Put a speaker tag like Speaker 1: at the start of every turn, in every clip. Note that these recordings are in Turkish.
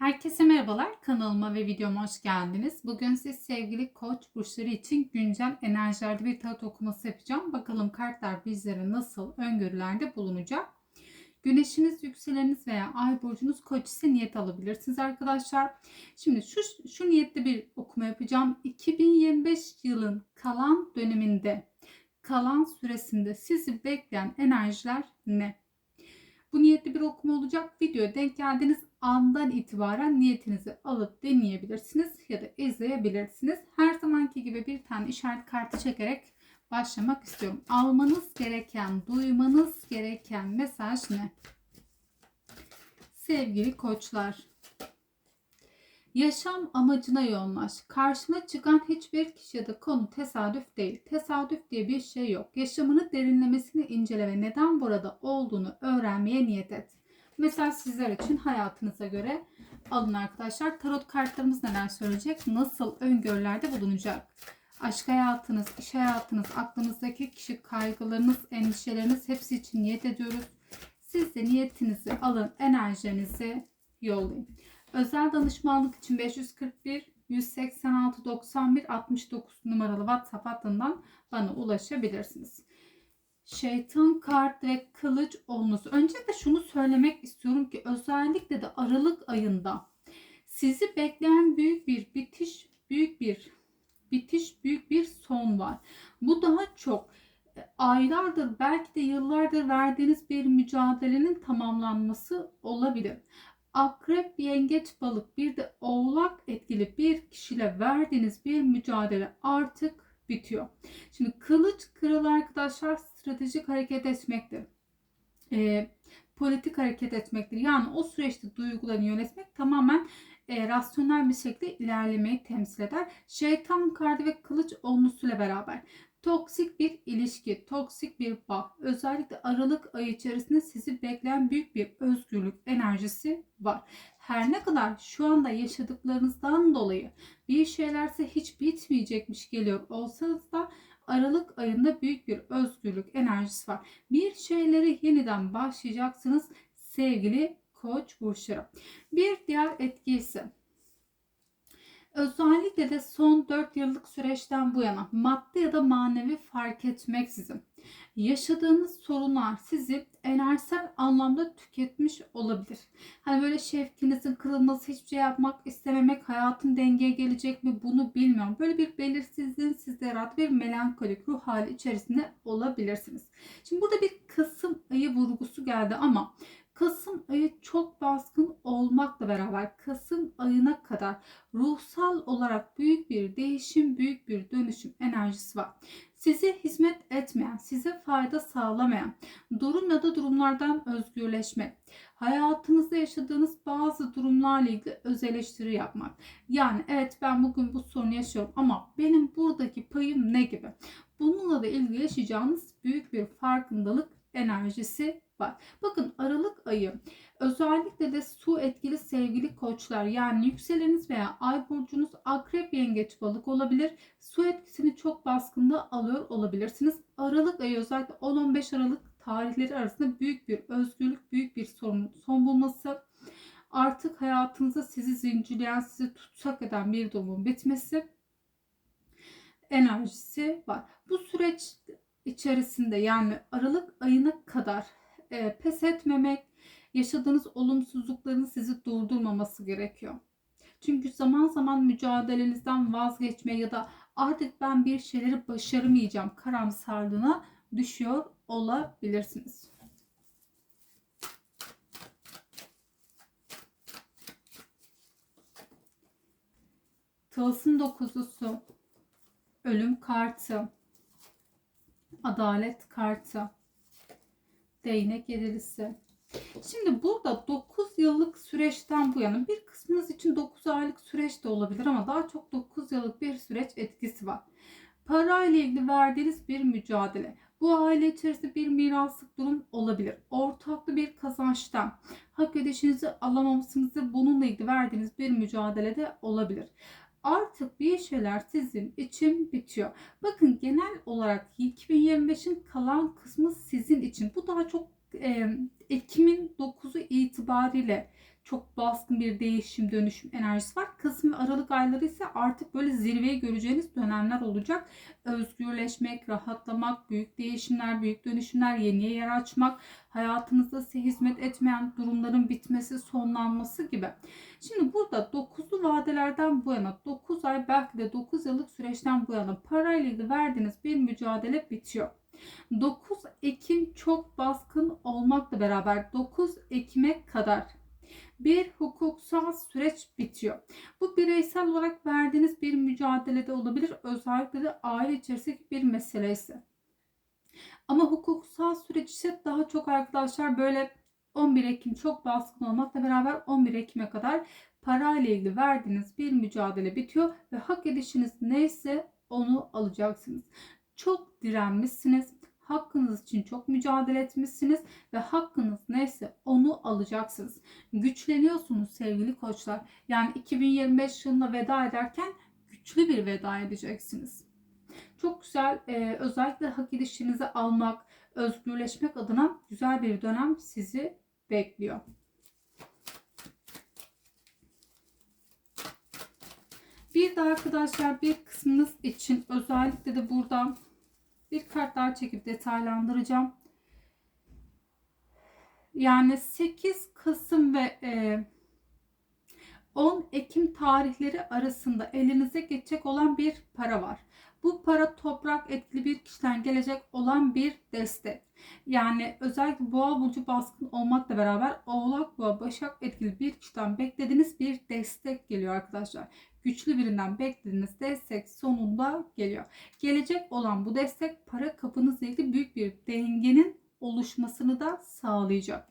Speaker 1: Herkese merhabalar. Kanalıma ve videoma hoş geldiniz. Bugün siz sevgili koç burçları için güncel enerjilerde bir tarot okuması yapacağım. Bakalım kartlar bizlere nasıl öngörülerde bulunacak. Güneşiniz, yükseleniniz veya ay burcunuz koç ise niyet alabilirsiniz arkadaşlar. Şimdi şu, şu niyette bir okuma yapacağım. 2025 yılın kalan döneminde, kalan süresinde sizi bekleyen enerjiler ne? Bu niyetli bir okuma olacak. Videoya denk geldiğiniz andan itibaren niyetinizi alıp deneyebilirsiniz ya da izleyebilirsiniz. Her zamanki gibi bir tane işaret kartı çekerek başlamak istiyorum. Almanız gereken, duymanız gereken mesaj ne? Sevgili koçlar, Yaşam amacına yoğunlaş. Karşına çıkan hiçbir kişi ya da konu tesadüf değil. Tesadüf diye bir şey yok. Yaşamını derinlemesine incele ve neden burada olduğunu öğrenmeye niyet et. Mesela sizler için hayatınıza göre alın arkadaşlar. Tarot kartlarımız neler söyleyecek? Nasıl öngörülerde bulunacak? Aşk hayatınız, iş hayatınız, aklınızdaki kişi kaygılarınız, endişeleriniz hepsi için niyet ediyoruz. Siz de niyetinizi alın, enerjinizi yollayın. Özel danışmanlık için 541 186 91 69 numaralı WhatsApp hattından bana ulaşabilirsiniz. Şeytan kart ve kılıç olması. Öncelikle şunu söylemek istiyorum ki özellikle de Aralık ayında sizi bekleyen büyük bir bitiş, büyük bir bitiş, büyük bir son var. Bu daha çok e, aylardır belki de yıllardır verdiğiniz bir mücadelenin tamamlanması olabilir akrep, yengeç, balık bir de oğlak etkili bir kişiyle verdiğiniz bir mücadele artık bitiyor. Şimdi kılıç kralı arkadaşlar stratejik hareket etmektir. E, politik hareket etmektir. Yani o süreçte duygularını yönetmek tamamen e, rasyonel bir şekilde ilerlemeyi temsil eder. Şeytan kartı ve kılıç onlusuyla beraber Toksik bir ilişki, toksik bir bağ. Özellikle Aralık ayı içerisinde sizi bekleyen büyük bir özgürlük enerjisi var. Her ne kadar şu anda yaşadıklarınızdan dolayı bir şeylerse hiç bitmeyecekmiş geliyor olsanız da Aralık ayında büyük bir özgürlük enerjisi var. Bir şeyleri yeniden başlayacaksınız sevgili koç burçları. Bir diğer etki ise Özellikle de son 4 yıllık süreçten bu yana maddi ya da manevi fark etmeksizin yaşadığınız sorunlar sizi enerjisel anlamda tüketmiş olabilir. Hani böyle şefkinizin kırılması, hiçbir şey yapmak istememek, hayatın dengeye gelecek mi bunu bilmiyorum. Böyle bir belirsizliğin sizde yarattığı bir melankolik ruh hali içerisinde olabilirsiniz. Şimdi burada bir Kasım ayı vurgusu geldi ama Kasım ayı çok baskın olmakla beraber Kasım ayına kadar ruhsal olarak büyük bir değişim, büyük bir dönüşüm enerjisi var. Size hizmet etmeyen, size fayda sağlamayan, durum ya da durumlardan özgürleşmek, hayatınızda yaşadığınız bazı durumlarla ilgili öz eleştiri yapmak. Yani evet ben bugün bu sorunu yaşıyorum ama benim buradaki payım ne gibi? Bununla da ilgili yaşayacağınız büyük bir farkındalık enerjisi var. Bakın Aralık ayı özellikle de su etkili sevgili koçlar yani yükseleniniz veya ay burcunuz akrep yengeç balık olabilir. Su etkisini çok baskında alıyor olabilirsiniz. Aralık ayı özellikle 10-15 Aralık tarihleri arasında büyük bir özgürlük, büyük bir sorun son bulması, artık hayatınızda sizi zincirleyen, sizi tutsak eden bir durumun bitmesi enerjisi var. Bu süreç içerisinde yani Aralık ayına kadar e, pes etmemek, yaşadığınız olumsuzlukların sizi durdurmaması gerekiyor. Çünkü zaman zaman mücadelenizden vazgeçme ya da artık ben bir şeyleri başaramayacağım karamsarlığına düşüyor olabilirsiniz. Tılsım dokuzusu, ölüm kartı, adalet kartı, değnek yedilisi. Şimdi burada 9 yıllık süreçten bu yana bir kısmınız için 9 aylık süreç de olabilir ama daha çok 9 yıllık bir süreç etkisi var. Para ile ilgili verdiğiniz bir mücadele. Bu aile içerisinde bir miraslık durum olabilir. Ortaklı bir kazançtan hak edişinizi alamamışsınızı bununla ilgili verdiğiniz bir mücadele de olabilir artık bir şeyler sizin için bitiyor. Bakın genel olarak 2025'in kalan kısmı sizin için. Bu daha çok e, Ekim'in 9'u itibariyle çok baskın bir değişim dönüşüm enerjisi var. Kasım ve Aralık ayları ise artık böyle zirveyi göreceğiniz dönemler olacak. Özgürleşmek, rahatlamak, büyük değişimler, büyük dönüşümler, yeniye yer açmak, hayatınızda size hizmet etmeyen durumların bitmesi, sonlanması gibi. Şimdi burada 9'lu vadelerden bu yana 9 ay belki de 9 yıllık süreçten bu yana parayla verdiğiniz bir mücadele bitiyor. 9 Ekim çok baskın olmakla beraber 9 Ekim'e kadar bir hukuksal süreç bitiyor. Bu bireysel olarak verdiğiniz bir mücadelede olabilir. Özellikle de aile içerisindeki bir mesele ise. Ama hukuksal süreç ise daha çok arkadaşlar böyle 11 Ekim çok baskın olmakla beraber 11 Ekim'e kadar parayla ilgili verdiğiniz bir mücadele bitiyor ve hak edişiniz neyse onu alacaksınız. Çok direnmişsiniz. Hakkınız için çok mücadele etmişsiniz ve hakkınız neyse onu alacaksınız. Güçleniyorsunuz sevgili koçlar. Yani 2025 yılına veda ederken güçlü bir veda edeceksiniz. Çok güzel e, özellikle hak edişinizi almak, özgürleşmek adına güzel bir dönem sizi bekliyor. Bir de arkadaşlar bir kısmınız için özellikle de burada bir kart daha çekip detaylandıracağım. Yani 8 Kasım ve e, 10 Ekim tarihleri arasında elinize geçecek olan bir para var. Bu para toprak etkili bir kişiden gelecek olan bir destek. Yani özellikle boğa burcu baskın olmakla beraber oğlak boğa başak etkili bir kişiden beklediğiniz bir destek geliyor arkadaşlar. Güçlü birinden beklediğiniz destek sonunda geliyor. Gelecek olan bu destek para kapınızla ilgili büyük bir dengenin oluşmasını da sağlayacak.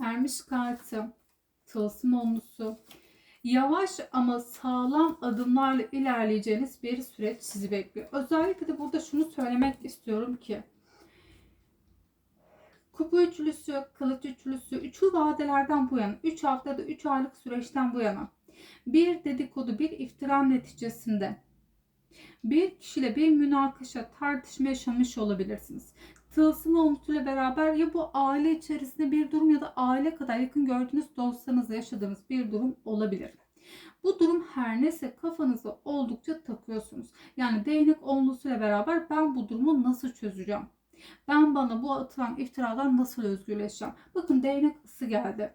Speaker 1: Ermiş kartı, tılsım onlusu, yavaş ama sağlam adımlarla ilerleyeceğiniz bir süreç sizi bekliyor. Özellikle de burada şunu söylemek istiyorum ki Kupa üçlüsü, kılıç üçlüsü, üçlü vadelerden bu yana, 3 haftada 3 aylık süreçten bu yana bir dedikodu, bir iftira neticesinde bir kişiyle bir münakaşa, tartışma yaşamış olabilirsiniz. Tılsım olmuşuyla beraber ya bu aile içerisinde bir durum ya da aile kadar yakın gördüğünüz dostlarınızla yaşadığınız bir durum olabilir. Bu durum her neyse kafanızda oldukça takıyorsunuz. Yani değnek onlusuyla beraber ben bu durumu nasıl çözeceğim? Ben bana bu atılan iftiradan nasıl özgürleşeceğim? Bakın değnek ısı geldi.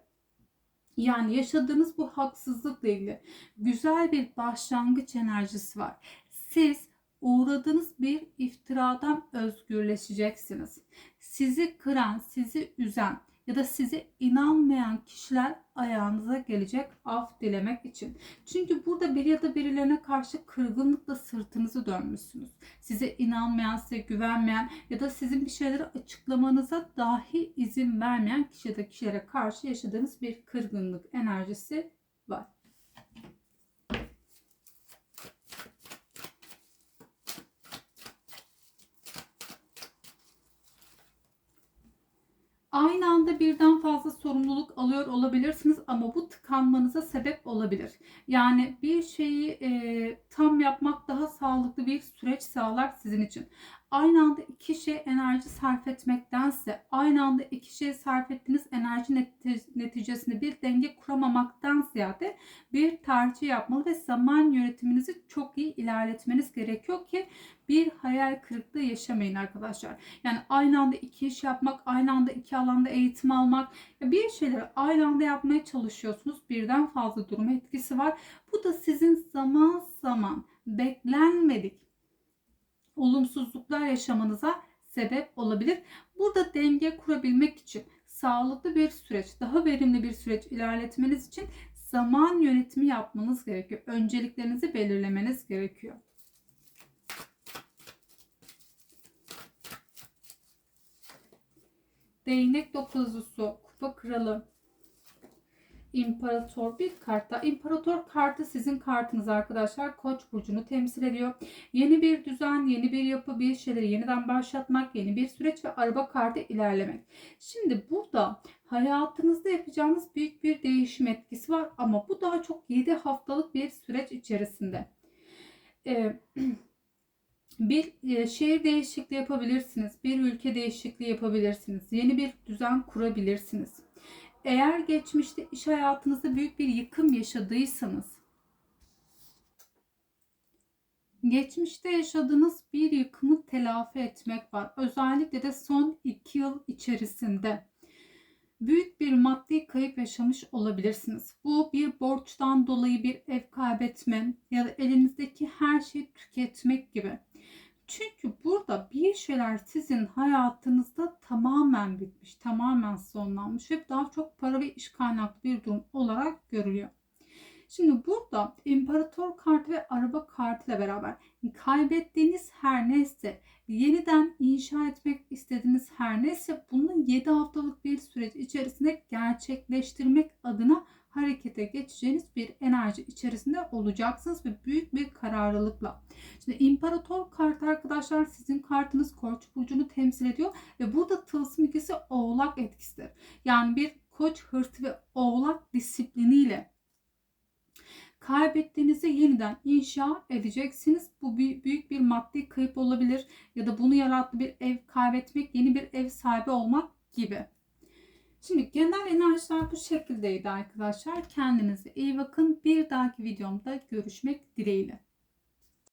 Speaker 1: Yani yaşadığınız bu haksızlıkla ilgili güzel bir başlangıç enerjisi var. Siz uğradığınız bir iftiradan özgürleşeceksiniz. Sizi kıran, sizi üzen, ya da size inanmayan kişiler ayağınıza gelecek af dilemek için. Çünkü burada bir ya da birilerine karşı kırgınlıkla sırtınızı dönmüşsünüz. Size inanmayan, size güvenmeyen ya da sizin bir şeyleri açıklamanıza dahi izin vermeyen kişi ya da kişilere karşı yaşadığınız bir kırgınlık enerjisi var. Aynı anda birden fazla sorumluluk alıyor olabilirsiniz ama bu tıkanmanıza sebep olabilir. Yani bir şeyi e, tam yapmak daha sağlıklı bir süreç sağlar sizin için aynı anda iki şey enerji sarf etmektense aynı anda iki şey sarf ettiğiniz enerji neticesinde bir denge kuramamaktan ziyade bir tercih yapmalı ve zaman yönetiminizi çok iyi ilerletmeniz gerekiyor ki bir hayal kırıklığı yaşamayın arkadaşlar. Yani aynı anda iki iş yapmak, aynı anda iki alanda eğitim almak, bir şeyleri aynı anda yapmaya çalışıyorsunuz. Birden fazla durum etkisi var. Bu da sizin zaman zaman beklenmedik olumsuzluklar yaşamanıza sebep olabilir. Burada denge kurabilmek için sağlıklı bir süreç, daha verimli bir süreç ilerletmeniz için zaman yönetimi yapmanız gerekiyor. Önceliklerinizi belirlemeniz gerekiyor. Değnek dokuzlusu, kupa kralı, İmparator bir kartta. İmparator kartı sizin kartınız arkadaşlar. Koç burcunu temsil ediyor. Yeni bir düzen, yeni bir yapı, bir şeyleri yeniden başlatmak, yeni bir süreç ve araba kartı ilerlemek. Şimdi burada hayatınızda yapacağınız büyük bir değişim etkisi var ama bu daha çok 7 haftalık bir süreç içerisinde. Ee, Bir e, şehir değişikliği yapabilirsiniz. Bir ülke değişikliği yapabilirsiniz. Yeni bir düzen kurabilirsiniz. Eğer geçmişte iş hayatınızda büyük bir yıkım yaşadıysanız, geçmişte yaşadığınız bir yıkımı telafi etmek var. Özellikle de son iki yıl içerisinde büyük bir maddi kayıp yaşamış olabilirsiniz. Bu bir borçtan dolayı bir ev kaybetme ya da elinizdeki her şeyi tüketmek gibi. Çünkü burada bir şeyler sizin hayatınızda tamamen bitmiş, tamamen sonlanmış ve daha çok para ve iş kaynaklı bir durum olarak görülüyor. Şimdi burada imparator kartı ve araba kartı ile beraber kaybettiğiniz her neyse yeniden inşa etmek istediğiniz her neyse bunu 7 haftalık bir süreç içerisinde gerçekleştirmek adına harekete geçeceğiniz bir enerji içerisinde olacaksınız ve büyük bir kararlılıkla. Şimdi imparator kartı arkadaşlar sizin kartınız koç burcunu temsil ediyor ve burada tılsım ikisi oğlak etkisidir. Yani bir koç hırtı ve oğlak disipliniyle kaybettiğinizi yeniden inşa edeceksiniz. Bu büyük bir maddi kayıp olabilir ya da bunu yarattığı bir ev kaybetmek, yeni bir ev sahibi olmak gibi. Şimdi genel enerjiler bu şekildeydi arkadaşlar. Kendinize iyi bakın. Bir dahaki videomda görüşmek dileğiyle.